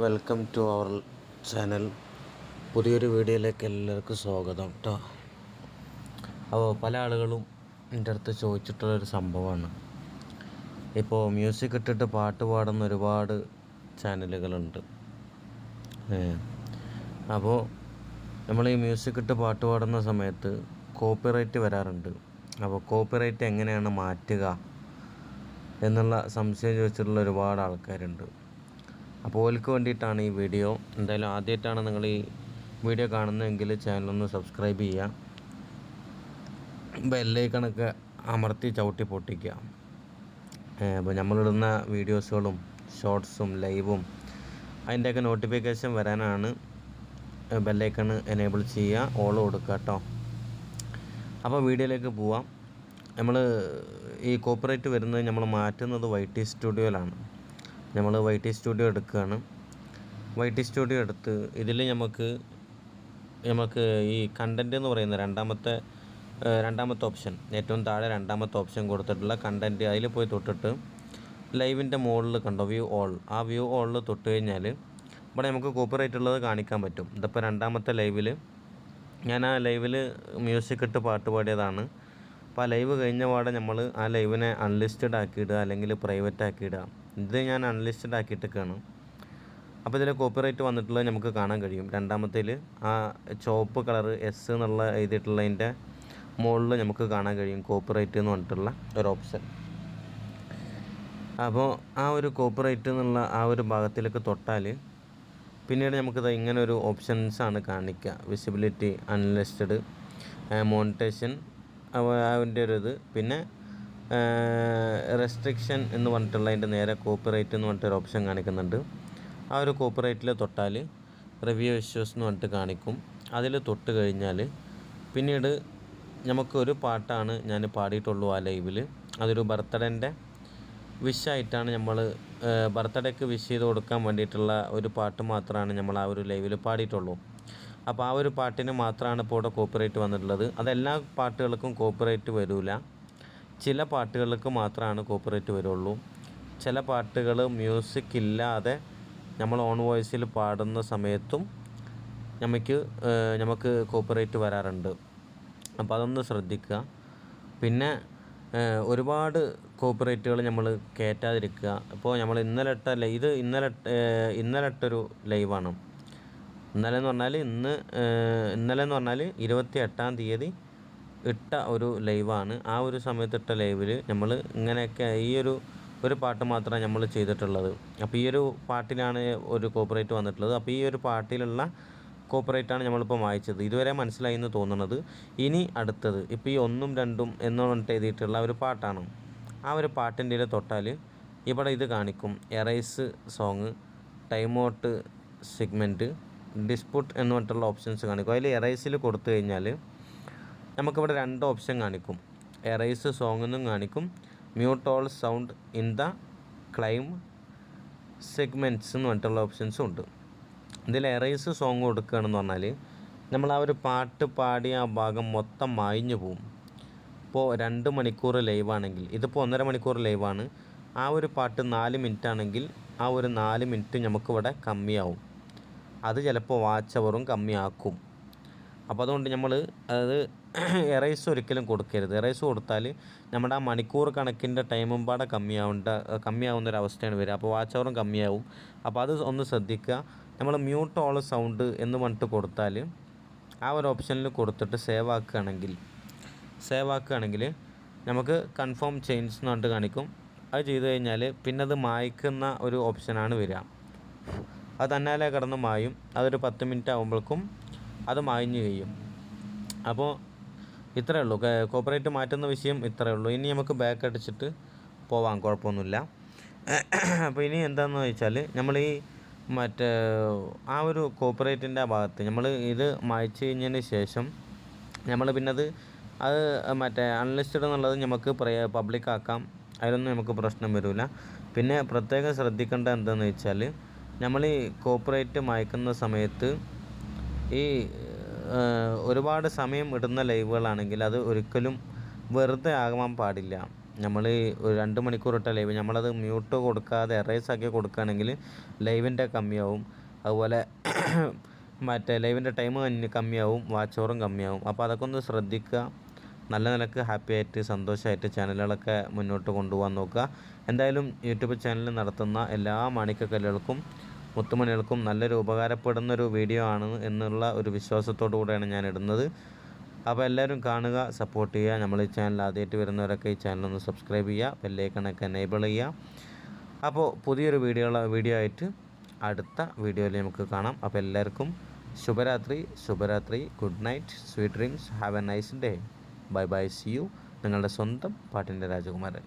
Welcome to our channel. പുതിയൊരു വീഡിയോയിലേക്ക് എല്ലാവർക്കും സ്വാഗതം കേട്ടോ അപ്പോൾ പല ആളുകളും എന്റെ അടുത്ത് ചോദിച്ചിട്ടുള്ളൊരു സംഭവമാണ്. ഇപ്പോൾ മ്യൂസിക് ഇട്ടിട്ട് പാട്ട് പാടുന്ന ഒരുപാട് ചാനലുകളുണ്ട്. അപ്പോൾ നമ്മൾ ഈ മ്യൂസിക് ഇട്ട് പാട്ട് പാടുന്ന സമയത്ത് കോപ്പിറൈറ്റ് വരാറുണ്ട്. അപ്പോൾ കോപ്പിറൈറ്റ് എങ്ങനെയാണ് മാറ്റുക എന്നുള്ള സംശയം ചോദിച്ചിട്ടുള്ള ഒരുപാട് ആൾക്കാരുണ്ട്. അപ്പോൾ ഓൽക്ക് വേണ്ടിയിട്ടാണ് ഈ വീഡിയോ. എന്തായാലും ആദ്യമായിട്ടാണ് നിങ്ങൾ ഈ വീഡിയോ കാണുന്നതെങ്കിൽ ചാനലൊന്ന് സബ്സ്ക്രൈബ് ചെയ്യുക. ബെല്ലൈക്കണൊക്കെ അമർത്തി ചവിട്ടി പൊട്ടിക്കുക. അപ്പോൾ നമ്മളിടുന്ന വീഡിയോസുകളും ഷോർട്സും ലൈവും അതിന്റെയൊക്കെ നോട്ടിഫിക്കേഷൻ വരാനാണ്. ബെല്ലൈക്കണ് എനേബിൾ ചെയ്യുക. ഓൾ കൊടുക്കുക കേട്ടോ. അപ്പോൾ വീഡിയോയിലേക്ക് പോവാം. നമ്മൾ ഈ കോപ്പറേറ്റ് വരുന്നത് നമ്മൾ മാറ്റുന്നത് വൈ ടി സ്റ്റുഡിയോയിലാണ് നമ്മൾ വൈ ടി സ്റ്റുഡിയോ എടുക്കുകയാണ്. വൈ ടി സ്റ്റുഡിയോ എടുത്ത് ഇതിൽ നമുക്ക് നമുക്ക് ഈ കണ്ടന്റ് എന്ന് പറയുന്ന രണ്ടാമത്തെ രണ്ടാമത്തെ ഓപ്ഷൻ ഏറ്റവും താഴെ രണ്ടാമത്തെ ഓപ്ഷൻ കൊടുത്തിട്ടുള്ള കണ്ടന്റ് അതിൽ പോയി തൊട്ടിട്ട് ലൈവിന്റെ മുകളിൽ കണ്ടോ വ്യൂ ഓൾ ആ വ്യൂ ഓളിൽ തൊട്ട് കഴിഞ്ഞാൽ ഇവിടെ നമുക്ക് കോപ്പിറൈറ്റ് ഉള്ളത് കാണിക്കാൻ പറ്റും. ഇതിപ്പോൾ രണ്ടാമത്തെ ലൈവിൽ ഞാൻ ആ ലൈവിൽ മ്യൂസിക് ഇട്ട് പാട്ട് പാടിയതാണ്. അപ്പോൾ ആ ലൈവ് കഴിഞ്ഞ പാടെ നമ്മൾ ആ ലൈവിനെ അൺലിസ്റ്റഡ് ആക്കിയിടുക അല്ലെങ്കിൽ പ്രൈവറ്റ് ആക്കിയിടുക. ഇത് ഞാൻ അൺലിസ്റ്റഡ് ആക്കിയിട്ടൊക്കെയാണ്. അപ്പോൾ ഇതിൽ കോപ്പിറൈറ്റ് വന്നിട്ടുള്ളത് നമുക്ക് കാണാൻ കഴിയും. രണ്ടാമത്തേൽ ആ ചുവപ്പ് കളർ എസ് എന്നുള്ള എഴുതിയിട്ടുള്ളതിന്റെ മുകളിൽ നമുക്ക് കാണാൻ കഴിയും കോപ്പിറൈറ്റ് എന്ന് പറഞ്ഞിട്ടുള്ള ഒരു ഓപ്ഷൻ അപ്പോൾ ആ ഒരു കോപ്പിറൈറ്റ് എന്നുള്ള ആ ഒരു ഭാഗത്തിലേക്ക് തൊട്ടാൽ പിന്നീട് നമുക്കിത് ഇങ്ങനെ ഒരു ഓപ്ഷൻസ് ആണ് കാണിക്കുക. വിസിബിലിറ്റി അൺലിസ്റ്റഡ് മോണിറ്റേഷൻ അതിന്റെ ഒരു ഇത്. പിന്നെ റെസ്ട്രിക്ഷൻ എന്ന് പറഞ്ഞിട്ടുള്ളതിന്റെ നേരെ കോപ്പിറൈറ്റ് എന്ന് പറഞ്ഞിട്ടൊരു ഓപ്ഷൻ കാണിക്കുന്നുണ്ട്. ആ ഒരു കോപ്പിറൈറ്റിൽ തൊട്ടാൽ റിവ്യൂ ഇഷ്യൂസ് എന്ന് പറഞ്ഞിട്ട് കാണിക്കും. അതിൽ തൊട്ട് കഴിഞ്ഞാൽ പിന്നീട് നമുക്കൊരു പാട്ടാണ് ഞാൻ പാടിയിട്ടുള്ളൂ ആ ലൈവിൽ അതൊരു ബർത്ത്ഡേന്റെ വിഷായിട്ടാണ് നമ്മൾ ബർത്ത്ഡേക്ക് വിഷ് ചെയ്ത് കൊടുക്കാൻ വേണ്ടിയിട്ടുള്ള ഒരു പാട്ട് മാത്രമാണ് നമ്മൾ ആ ഒരു ലൈവിൽ പാടിയിട്ടുള്ളൂ. അപ്പോൾ ആ ഒരു പാട്ടിന് മാത്രമാണ് ഇപ്പോൾ ഇവിടെ കോപ്പിറൈറ്റ് വന്നിട്ടുള്ളത്. അതെല്ലാ പാട്ടുകൾക്കും കോപ്പിറൈറ്റ് വരില്ല ചില പാട്ടുകൾക്ക് മാത്രമാണ് കോപ്പറേറ്റ് വരുള്ളൂ. ചില പാട്ടുകൾ മ്യൂസിക് ഇല്ലാതെ നമ്മൾ ഓൺ വോയിസിൽ പാടുന്ന സമയത്തും നമുക്ക് നമുക്ക് കോപ്പറേറ്റ് വരാറുണ്ട്. അപ്പോൾ അതൊന്ന് ശ്രദ്ധിക്കുക. പിന്നെ ഒരുപാട് കോപ്പറേറ്റുകൾ നമ്മൾ കയറ്റാതിരിക്കുക ഇപ്പോൾ നമ്മൾ ഇന്നലെ ഇട്ട ഇത് ഇന്നലെ ഇന്നലെ ഇട്ടൊരു ലൈവാണ്. ഇന്നലെ എന്ന് പറഞ്ഞാൽ ഇന്ന് ഇന്നലെ എന്ന് പറഞ്ഞാൽ ഇരുപത്തി എട്ടാം തീയതി ഇട്ട ഒരു ലൈവാണ്. ആ ഒരു സമയത്ത് ഇട്ട ലൈവിൽ നമ്മൾ ഇങ്ങനെയൊക്കെ ഈ ഒരു ഒരു പാട്ട് മാത്രമാണ് നമ്മൾ ചെയ്തിട്ടുള്ളത്. അപ്പോൾ ഈ ഒരു പാട്ടിലാണ് ഒരു കോപ്പറേറ്റ് വന്നിട്ടുള്ളത്. അപ്പോൾ ഈ ഒരു പാട്ടിലുള്ള കോപ്പറേറ്റാണ് നമ്മളിപ്പോൾ വായിച്ചത്. ഇതുവരെ മനസ്സിലായി എന്ന് തോന്നുന്നത് ഇനി അടുത്തത് ഇപ്പോൾ ഈ ഒന്നും രണ്ടും എന്ന് പറഞ്ഞിട്ട് എഴുതിയിട്ടുള്ള ഒരു പാട്ടാണ്. ആ ഒരു പാട്ടിന്റെ തൊട്ടാൽ ഇവിടെ ഇത് കാണിക്കും. Erase song time out segment dispute എന്ന് പറഞ്ഞിട്ടുള്ള ഓപ്ഷൻസ് കാണിക്കും. അതിൽ എറൈസിൽ കൊടുത്തു കഴിഞ്ഞാൽ നമുക്കിവിടെ രണ്ട് ഓപ്ഷൻ കാണിക്കും. എറൈസ് സോങ് എന്നും കാണിക്കും. Mute all sound in the claim segments എന്ന് പറഞ്ഞിട്ടുള്ള ഓപ്ഷൻസും ഉണ്ട്. ഇതിൽ എറൈസ് സോങ് കൊടുക്കുകയാണെന്ന് പറഞ്ഞാൽ നമ്മൾ ആ ഒരു പാട്ട് പാടിയ ആ ഭാഗം മൊത്തം മായിഞ്ഞു പോവും. ഇപ്പോൾ രണ്ട് മണിക്കൂർ ലൈവാണെങ്കിൽ ഇതിപ്പോൾ ഒന്നര മണിക്കൂർ ലൈവാണ് ആ ഒരു പാട്ട് നാല് മിനിറ്റ് ആണെങ്കിൽ ആ ഒരു നാല് മിനിറ്റ് നമുക്കിവിടെ കമ്മിയാവും. അത് ചിലപ്പോൾ വാച്ച് അവറും കമ്മിയാക്കും. അപ്പോൾ അതുകൊണ്ട് നമ്മൾ അതായത് എറൈസ് ഒരിക്കലും കൊടുക്കരുത്. എറൈസ് കൊടുത്താൽ നമ്മുടെ ആ മണിക്കൂർ കണക്കിന്റെ ടൈമും പാടെ കമ്മിയാവേണ്ട കമ്മിയാവുന്ന ഒരു അവസ്ഥയാണ് വരിക. അപ്പോൾ വാച്ച് അവറും കമ്മിയാവും. അപ്പോൾ അത് ഒന്ന് ശ്രദ്ധിക്കുക. നമ്മൾ മ്യൂട്ട് ഓൾ സൗണ്ട് എന്ന് പറഞ്ഞിട്ട് കൊടുത്താൽ ആ ഒരു ഓപ്ഷനിൽ കൊടുത്തിട്ട് സേവ് ആക്കുകയാണെങ്കിൽ സേവ് ആക്കുകയാണെങ്കിൽ നമുക്ക് കൺഫേം ചേഞ്ച് എന്ന് പറഞ്ഞിട്ട് കാണിക്കും. അത് ചെയ്ത് കഴിഞ്ഞാൽ പിന്നെ അത് മായ്ക്കുന്ന ഒരു ഓപ്ഷനാണ് വരിക. അത് തന്നാലെ കിടന്ന് മായും. അതൊരു പത്ത് മിനിറ്റ് ആകുമ്പോഴേക്കും അത് മാഞ്ഞു കഴിയും. അപ്പോൾ ഇത്രയേ ഉള്ളൂ. കോപ്പറേറ്റ് മാറ്റുന്ന വിഷയം ഇത്രയേ ഉള്ളൂ. ഇനി നമുക്ക് ബാക്ക് അടിച്ചിട്ട് പോവാം. കുഴപ്പമൊന്നുമില്ല. അപ്പോൾ ഇനി എന്താണെന്ന് വെച്ചാൽ നമ്മൾ ഈ മറ്റേ ആ ഒരു കോപ്പറേറ്റിന്റെ ആ ഭാഗത്ത് നമ്മൾ ഇത് മായ്ച്ച് കഴിഞ്ഞതിന് ശേഷം നമ്മൾ പിന്നത് അത് മറ്റേ അൺലിസ്റ്റഡ് എന്നുള്ളത് നമുക്ക് പബ്ലിക് ആക്കാം. അതിലൊന്നും നമുക്ക് പ്രശ്നം വരില്ല പിന്നെ പ്രത്യേകം ശ്രദ്ധിക്കേണ്ട എന്താണെന്ന് വെച്ചാൽ നമ്മൾ ഈ കോപ്പറേറ്റ് മായ്ക്കുന്ന സമയത്ത് ഈ ഒരുപാട് സമയം ഇടുന്ന ലൈവുകളാണെങ്കിൽ അത് ഒരിക്കലും വെറുതെ ആകാൻ പാടില്ല. നമ്മൾ ഒരു രണ്ട് മണിക്കൂർ ഇട്ട ലൈവ് നമ്മളത് മ്യൂട്ട് കൊടുക്കാതെ എറേസ് ആക്കി കൊടുക്കുകയാണെങ്കിൽ ലൈവിന്റെ കമ്മിയാവും. അതുപോലെ മറ്റേ ലൈവിന്റെ ടൈം കമ്മിയാവും വാച്ചോറും കമ്മിയാവും. അപ്പോൾ അതൊക്കെ ഒന്ന് ശ്രദ്ധിക്കുക. നല്ല നിലയ്ക്ക് ഹാപ്പി ആയിട്ട് സന്തോഷമായിട്ട് ചാനലുകളൊക്കെ മുന്നോട്ട് കൊണ്ടുപോകാൻ നോക്കുക. എന്തായാലും യൂട്യൂബ് ചാനൽ നടത്തുന്ന എല്ലാ മാണിക്കക്കല്ലുകൾക്കും മുത്തുമണികൾക്കും നല്ലൊരു ഉപകാരപ്പെടുന്നൊരു വീഡിയോ ആണ് എന്നുള്ള ഒരു വിശ്വാസത്തോടു കൂടെയാണ് ഞാൻ ഇടുന്നത്. അപ്പോൾ എല്ലാവരും കാണുക സപ്പോർട്ട് ചെയ്യുക. നമ്മൾ ഈ ചാനൽ ആദ്യമായിട്ട് വരുന്നവരൊക്കെ ഈ ചാനൽ ഒന്ന് സബ്സ്ക്രൈബ് ചെയ്യുക ബെല്ലേക്കണൊക്കെ എനേബിൾ ചെയ്യുക. അപ്പോൾ പുതിയൊരു വീഡിയോ വീഡിയോ ആയിട്ട് അടുത്ത വീഡിയോയിൽ നമുക്ക് കാണാം. അപ്പോൾ എല്ലാവർക്കും ശുഭരാത്രി ശുഭരാത്രി good night sweet dreams have a nice day bye bye see you നിങ്ങളുടെ സ്വന്തം പാട്ടിന്റെ രാജകുമാരൻ.